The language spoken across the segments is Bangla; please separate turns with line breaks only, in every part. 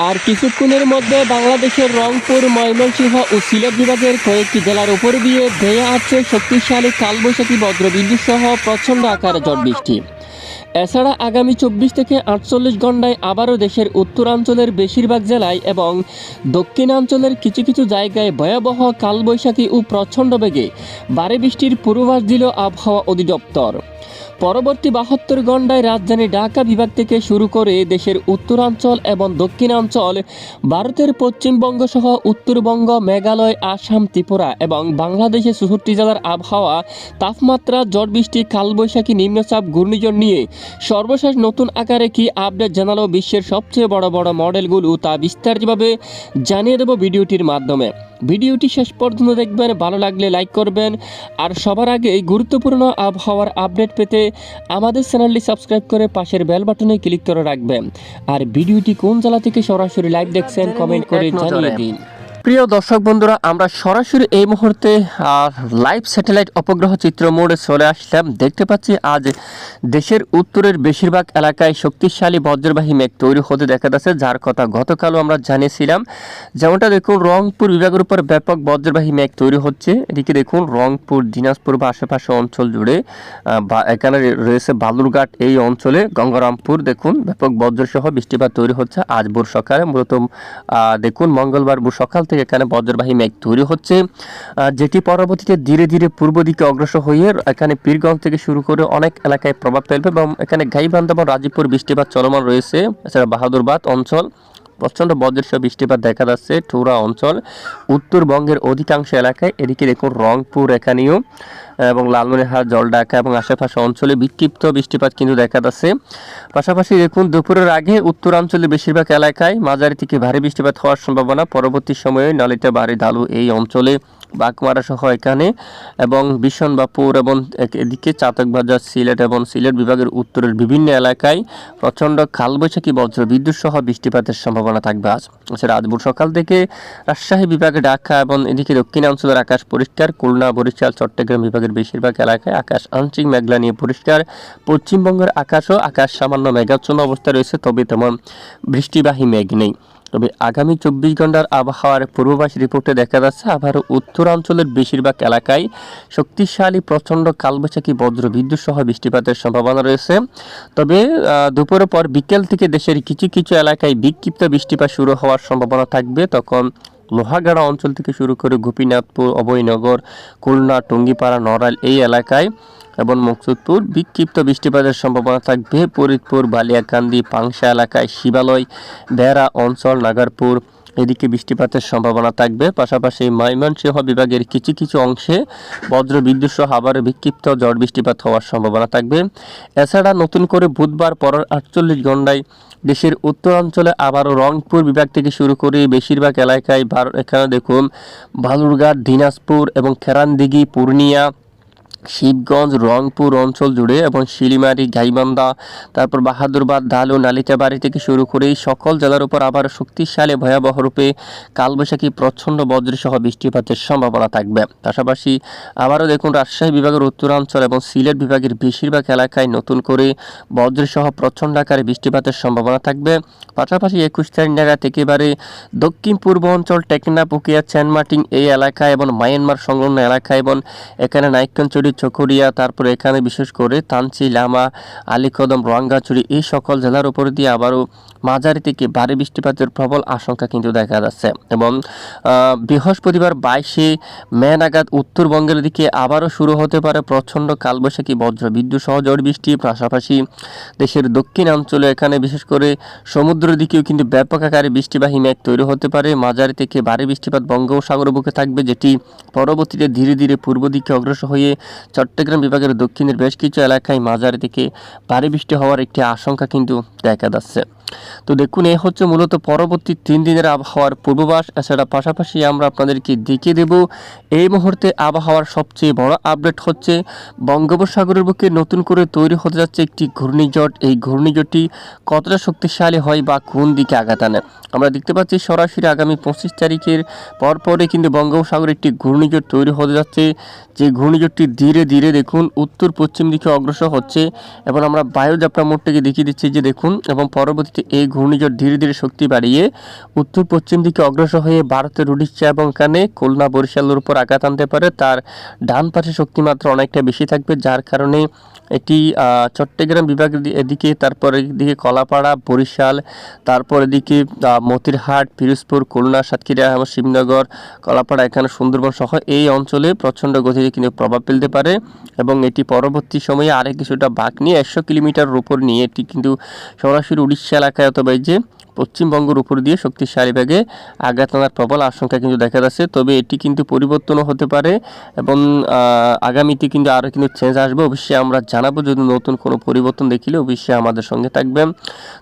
আর কিছুক্ষণের মধ্যে বাংলাদেশের রংপুর, ময়মনসিংহ ও সিলেট বিভাগের কয়েকটি জেলার উপর দিয়ে ধেয়ে আছে শক্তিশালী কালবৈশাখী বজ্রবিদ্যুৎ সহ প্রচণ্ড আকারে ঝড় বৃষ্টি এছাড়া আগামী চব্বিশ থেকে আটচল্লিশ ঘন্টায় আবারও দেশের উত্তরাঞ্চলের বেশিরভাগ জেলায় এবং দক্ষিণাঞ্চলের কিছু কিছু জায়গায় ভয়াবহ কালবৈশাখী ও প্রচণ্ড বেগে ভারী বৃষ্টির পূর্বাভাস দিল আবহাওয়া অধিদপ্তর। পরবর্তী বাহাত্তর ঘন্টায় রাজধানী ঢাকা বিভাগ থেকে শুরু করে দেশের উত্তরাঞ্চল এবং দক্ষিণাঞ্চল, ভারতের পশ্চিমবঙ্গ সহ উত্তরবঙ্গ, মেঘালয়, আসাম, ত্রিপুরা এবং বাংলাদেশের চৌষট্টি জেলার আবহাওয়া, তাপমাত্রা, ঝড় বৃষ্টি, কালবৈশাখী নিম্নচাপ, ঘূর্ণিঝড় নিয়ে সর্বশেষ নতুন আকারে কি আপডেট জানালো বিশ্বের সবচেয়ে বড় বড় মডেলগুলো তা বিস্তারিতভাবে জানিয়ে দেব ভিডিওটির মাধ্যমে। ভিডিওটি শেষ পর্যন্ত দেখবেন ভালো লাগলে লাইক করবেন। আর সবার আগে এই গুরুত্বপূর্ণ আবহাওয়ার আপডেট পেতে আমাদের চ্যানেলটি সাবস্ক্রাইব করে পাশের বেল বাটনে ক্লিক করে রাখবেন। আর ভিডিওটি কোন জেলা থেকে সরাসরি লাইভ দেখছেন কমেন্ট করে জানিয়ে দিন। প্রিয় দর্শক বন্ধুরা, আমরা সরাসরি এই মুহূর্তে লাইভ স্যাটেলাইট উপগ্রহ চিত্র মোড়ে চলে আসলাম। দেখতে পাচ্ছি আজ দেশের উত্তরের বেশিরভাগ এলাকায় শক্তিশালী বজ্রবাহী মেঘ তৈরি হতে দেখা যাচ্ছে, যার কথা গতকালও আমরা জানিয়েছিলাম। যেমনটা দেখুন, রংপুর বিভাগের উপর ব্যাপক বজ্রবাহী মেঘ তৈরি হচ্ছে। এদিকে দেখুন, রংপুর, দিনাজপুর বা আশেপাশে অঞ্চল জুড়ে বা এখানে রয়েছে বালুরঘাট এই অঞ্চলে, গঙ্গারামপুর দেখুন, ব্যাপক বজ্রসহ বৃষ্টিপাত তৈরি হচ্ছে। আজ ভোর সকালে মূলত দেখুন, মঙ্গলবার ভোর সকাল থেকে এখানে বজ্রবাহী মেঘ তৈরি হচ্ছে। যেটি পরবর্তীতে ধীরে ধীরে পূর্ব দিকে অগ্রসর হয়ে এখানে পীরগঞ্জ থেকে শুরু করে অনেক এলাকায় প্রভাব ফেলবে এবং এখানে গাইবান্ধব এবং রাজীবপুর বৃষ্টিপাত চলমান রয়েছে। এছাড়া বাহাদুরবাদ অঞ্চল, প্রচণ্ড বজ্রসহ বৃষ্টিপাত দেখা যাচ্ছে টুরা অঞ্চল। উত্তরবঙ্গের অধিকাংশ এলাকায় এদিকে দেখুন রংপুর এখানেও। এবং লালমনিরহাট, জলঢাকা এবং আশেপাশে অঞ্চলে বিক্ষিপ্ত বৃষ্টিপাত কিন্তু দেখা যাচ্ছে। পাশাপাশি দেখুন, দুপুরের আগে উত্তরাঞ্চলে বেশিরভাগ এলাকায় মাঝারি থেকে ভারী বৃষ্টিপাত হওয়ার সম্ভাবনা। পরবর্তী সময়ে নালিতা ভারী ঢালু এই অঞ্চলে বাগমারা সহ এখানে এবং বিশনবাপুর এবং এক- এদিকে চাতকবাজার সিলেট এবং সিলেট বিভাগের উত্তরের বিভিন্ন এলাকায় প্রচণ্ড কালবৈশাখী বজ্র বিদ্যুৎ সহ বৃষ্টিপাতের সম্ভাবনা থাকবে আজ। এছাড়া আজ সকাল থেকে রাজশাহী বিভাগে ঢাকা এবং এদিকে দক্ষিণাঞ্চলের আকাশ পরিষ্কার, খুলনা, বরিশাল, চট্টগ্রাম বিভাগের বেশিরভাগ এলাকায় আকাশ আংশিক মেঘলা নিয়ে পরিষ্কার। পশ্চিমবঙ্গের আকাশও আকাশ সামান্য মেঘাচ্ছন্ন অবস্থা রয়েছে, তবে তেমন বৃষ্টিবাহী মেঘ নেই। তবে আগামী চব্বিশ ঘণ্টার আবহাওয়ার পূর্বাভাস রিপোর্টে দেখা যাচ্ছে আবারও উত্তরাঞ্চলের বেশিরভাগ এলাকায় শক্তিশালী প্রচণ্ড কালবৈশাখী বজ্র বিদ্যুৎ সহ বৃষ্টিপাতের সম্ভাবনা রয়েছে। তবে দুপুরের পর বিকেল থেকে দেশের কিছু কিছু এলাকায় বিক্ষিপ্ত বৃষ্টিপাত শুরু হওয়ার সম্ভাবনা থাকবে। তখন লোহাগাড়া অঞ্চল থেকে শুরু করে গোপীনাথপুর, অভয়নগর, খুলনা, টঙ্গিপাড়া, নড়াইল এই এলাকায় এবং মকসুদপুর বিক্ষিপ্ত বৃষ্টিপাতের সম্ভাবনা থাকবে ফরিদপুর, বালিয়াকান্দি, পাংশা এলাকায় শিবালয় বেড়া অঞ্চল, নাগারপুর। এদিকে বৃষ্টিপাতের সম্ভাবনা থাকবে। পাশাপাশি ময়মনসিংহ বিভাগের কিছু কিছু অংশে বজ্র বিদ্যুৎ সহ আবারও বিক্ষিপ্ত ঝড় বৃষ্টিপাত হওয়ার সম্ভাবনা থাকবে। এছাড়া নতুন করে বুধবার পরের আটচল্লিশ ঘন্টায় দেশের উত্তরাঞ্চলে আবারও রংপুর বিভাগ থেকে শুরু করে বেশিরভাগ এলাকায় এখানে দেখুন বালুরঘাট, দিনাজপুর এবং খেরানদিঘি, পূর্ণিয়া শিবগঞ্জ, রংপুর অঞ্চল জুড়ে এবং শিলিমারি, গাইবান্ধা, তারপর বাহাদুরবাদ, ঢালু নালিতাবাড়ি থেকে শুরু করে সকল জেলার উপর আবার শক্তিশালী ভয়াবহ রূপে কালবৈশাখী প্রচণ্ড বজ্রসহ বৃষ্টিপাতের সম্ভাবনা থাকবে। পাশাপাশি আবারও দেখুন, রাজশাহী বিভাগের উত্তরাঞ্চল এবং সিলেট বিভাগের বেশিরভাগ এলাকায় নতুন করে বজ্রসহ প্রচণ্ড আকারে বৃষ্টিপাতের সম্ভাবনা থাকবে। পাশাপাশি একুশ তারিখ নাগাদ একেবারে দক্ষিণ পূর্ব অঞ্চল টেকনা পুকিয়া চ্যানমার্টিং এই এলাকায় এবং মায়ানমার সংলগ্ন এলাকা এবং এখানে নাইকনচুরি চকরিয়া, তারপরে এখানে বিশেষ করে তানচি, লামা, আলীকদম, রঙ্গাচুরি, এই সকল জেলার উপর দিয়ে আবারও মাঝারি থেকে ভারী বৃষ্টিপাতের প্রবল আশঙ্কা কিন্তু দেখা যাচ্ছে। এবং বৃহস্পতিবার বাইশে মে নাগাদ উত্তরবঙ্গের দিকে আবারও শুরু হতে পারে প্রচণ্ড কালবৈশাখী বজ্র, বিদ্যুৎ সহ ঝড় বৃষ্টি। পাশাপাশি দেশের দক্ষিণাঞ্চলে এখানে বিশেষ করে সমুদ্রের দিকেও কিন্তু ব্যাপক আকারে বৃষ্টিবাহী মেঘ তৈরি হতে পারে। মাঝারি থেকে ভারী বৃষ্টিপাত বঙ্গোপসাগরের বুকে থাকবে, যেটি পরবর্তীতে ধীরে ধীরে পূর্ব দিকে অগ্রসর হয়ে চট্টগ্রাম বিভাগের দক্ষিণের বেশ কিছু এলাকায় মাঝারি থেকে ভারী বৃষ্টি হওয়ার একটি আশঙ্কা কিন্তু দেখা যাচ্ছে। তো দেখুন, এ হচ্ছে মূলত পরবর্তী তিন দিনের আবহাওয়ার পূর্বাভাস। এছাড়া পাশাপাশি আমরা আপনাদেরকে দেখিয়ে দেব, এই মুহূর্তে আবহাওয়ার সবচেয়ে বড় আপডেট হচ্ছে বঙ্গোপসাগরের বুকে নতুন করে তৈরি হতে যাচ্ছে একটি ঘূর্ণিঝড়। এই ঘূর্ণিঝড়টি কতটা শক্তিশালী হয় বা কোন দিকে আঘাত আনে? আমরা দেখতে পাচ্ছি সরাসরি আগামী পঁচিশ তারিখের পরপরে কিন্তু বঙ্গোপসাগরে একটি ঘূর্ণিঝড় তৈরি হতে যাচ্ছে। যে ঘূর্ণিঝড়টি ধীরে ধীরে ধীরে দেখুন উত্তর পশ্চিম দিকে অগ্রসর হচ্ছে এবং আমরা বায়ু বায়ুযাত্রা মোড়টাকে দেখিয়ে দিচ্ছি যে দেখুন এবং পরবর্তীতে এই ঘূর্ণিঝড় ধীরে ধীরে শক্তি বাড়িয়ে উত্তর পশ্চিম দিকে অগ্রসর হয়ে ভারতের উড়িষ্যা এবং কানে খুলনা, বরিশালের উপর আঘাত আনতে পারে। তার ডান পাশে শক্তিমাত্রা অনেকটা বেশি থাকবে, যার কারণে এটি চট্টগ্রাম বিভাগের এদিকে, তারপরে এদিকে কলাপাড়া, বরিশাল, তারপর এদিকে মতিরহাট, পিরোজপুর, খুলনা, সাতক্ষীরা এবং শিবনগর, কলাপাড়া, এখানে সুন্দরবন সহ এই অঞ্চলে প্রচণ্ড গতিতে কিন্তু প্রভাব ফেলতে পারে। এবং এটি পরবর্তী সময়ে আরেক কিছুটা বাঁক নিয়ে একশো কিলোমিটার উপর নিয়ে এটি কিন্তু সরাসরি উড়িষ্যা এলাকায় অথবা যে পশ্চিমবঙ্গের উপর দিয়ে শক্তিশালী বেগে আঘাত আনার প্রবল আশঙ্কা কিন্তু দেখা যাচ্ছে। তবে এটি কিন্তু পরিবর্তনও হতে পারে এবং আগামীতে কিন্তু আরও কিন্তু চেঞ্জ আসবে। অবশ্যই আমরা জানাব, যদি নতুন কোনো পরিবর্তন দেখিলে অবশ্যই আমাদের সঙ্গে থাকবেন।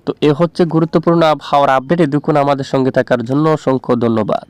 তো এ হচ্ছে গুরুত্বপূর্ণ আবহাওয়ার আপডেট এদুকুন আমাদের সঙ্গে থাকার জন্য অসংখ্য ধন্যবাদ।